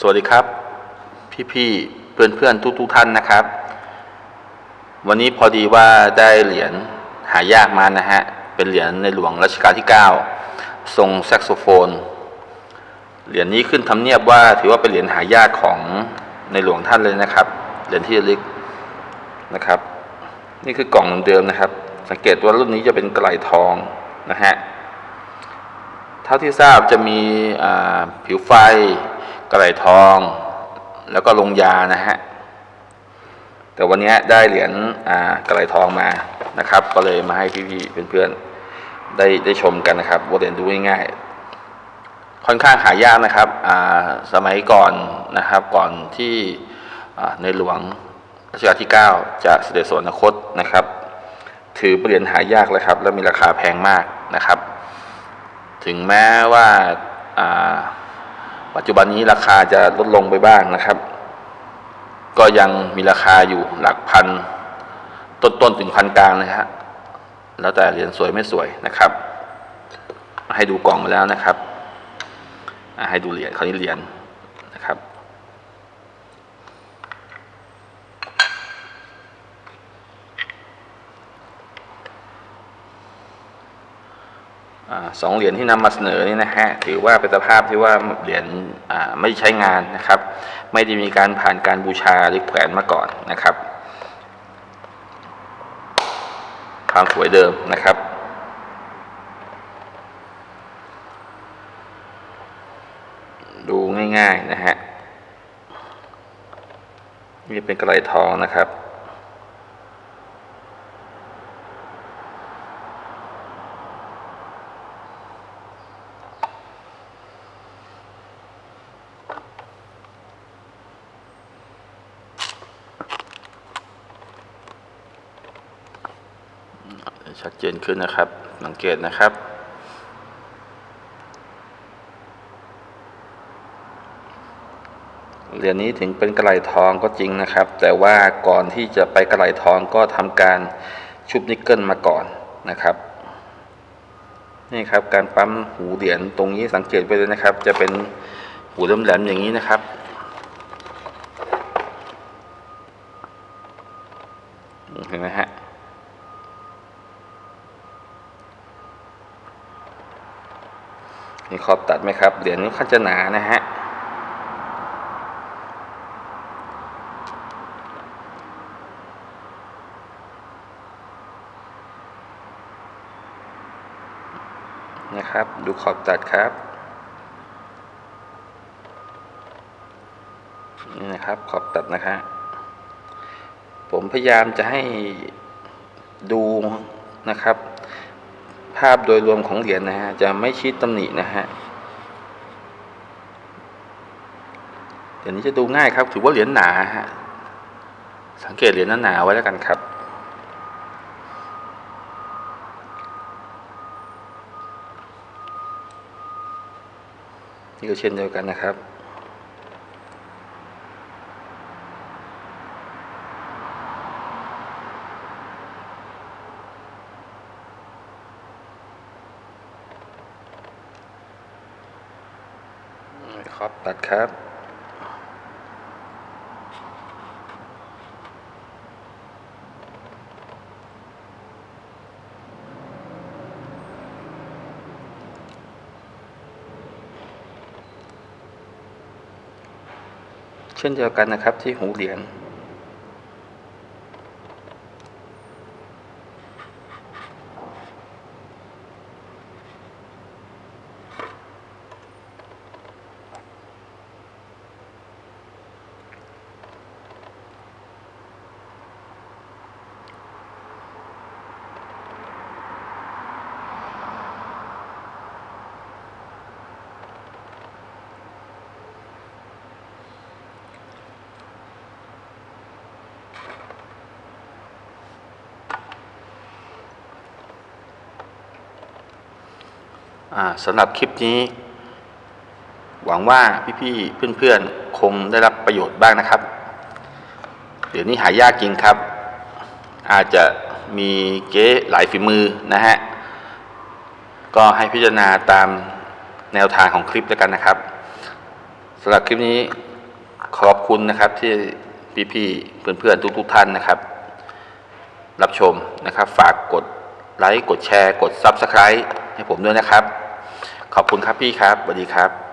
สวัสดีครับ พี่ๆเพื่อนๆทุกๆท่านนะครับ วันนี้พอดีว่าได้เหรียญหายากมานะฮะ เป็นเหรียญในหลวงรัชกาลที่ 9 ทรงแซกโซโฟน เหรียญนี้ขึ้นทำเนียบว่าถือว่าเป็นเหรียญหายากของในหลวงท่านเลยนะครับ เหรียญที่ลึกนะครับ นี่คือกล่องเดิมนะครับ สังเกตว่ารุ่นนี้จะเป็นกระไหลทองนะฮะ เท่าที่ทราบจะมีผิวไฟ กระไหลทอง แล้วก็ลงยานะฮะแต่วันนี้ได้เหรียญกระไหลทองมานะครับ ก็เลยมาให้พี่ๆเพื่อนๆได้ได้ชมกันนะครับว่าเหรียญดูง่ายๆค่อนข้างหายากนะครับสมัยก่อนนะครับก่อนที่ในหลวงรัชกาลที่ 9 จะเสด็จสวรรคตนะครับ ถือเหรียญหายากเลยครับ และมีราคาแพงมากนะครับ ถึงแม้ว่าอ่า ปัจจุบันนี้ราคาจะลดลงไปบ้างนะครับ ก็ยังมีราคาอยู่หลักพันต้นๆถึงพันกลางนะฮะแล้วแต่เหรียญสวยไม่สวยนะครับ ให้ดูกล่องมาแล้วนะครับอ่าให้ดูเหรียญคราวนี้เหรียญนะครับ อา สองเหรียญที่นำมาเสนอนี่นะฮะถือว่าเป็นสภาพที่ว่าเหรียญไม่ใช้งานนะครับ ไม่ได้มีการผ่านการบูชาหรือแขวนมาก่อนนะครับ ความสวยเดิมนะครับดูง่ายๆนะฮะนี่เป็นกระไหลทองนะครับ ชัดเจนขึ้นนะครับ สังเกตนะครับ เหรียญนี้ถึงเป็นกระไหลทองก็จริงนะครับ แต่ว่าก่อนที่จะไปกระไหลทองก็ทำการชุบนิกเกิลมาก่อนนะครับนี่ครับการปั๊มหูเหรียญตรงนี้สังเกตไปเลยนะครับ จะเป็นหูแหลมๆอย่างนี้นะครับ เห็นไหมฮะ มีขอบตัดไหมครับ เหรียญนี้ค่อนจะหนานะฮะนะครับ ดูขอบตัดครับ นี่นะครับขอบตัดนะฮะผมพยายามจะให้ดูนะครับ ภาพโดยรวมของเหรียญนะฮะจะไม่ชี้ตำหนินะฮะเหรียญนี้จะดูง่ายครับ ถือว่าเหรียญหนาฮะสังเกตเหรียญหนาไว้แล้วกันครับ นี่ก็เช่นเดียวกันนะครับ ครับตัดครับเช่นเดียวกันนะครับที่หูเหรียญ สำหรับคลิปนี้ หวังว่าพี่ๆเพื่อนๆคงได้รับประโยชน์บ้างนะครับ เดี๋ยวนี้หายากจริงครับ อาจจะมีเก๊หลายฝีมือนะฮะ ก็ให้พิจารณาตามแนวทางของคลิปแล้วกันนะครับสำหรับคลิปนี้ขอบคุณนะครับที่พี่ๆเพื่อนๆทุกๆท่านนะครับ รับชมนะครับ ฝากกดไลค์กดแชร์ กด Subscribe ให้ผมด้วยนะครับ ขอบคุณครับพี่ครับสวัสดีครับ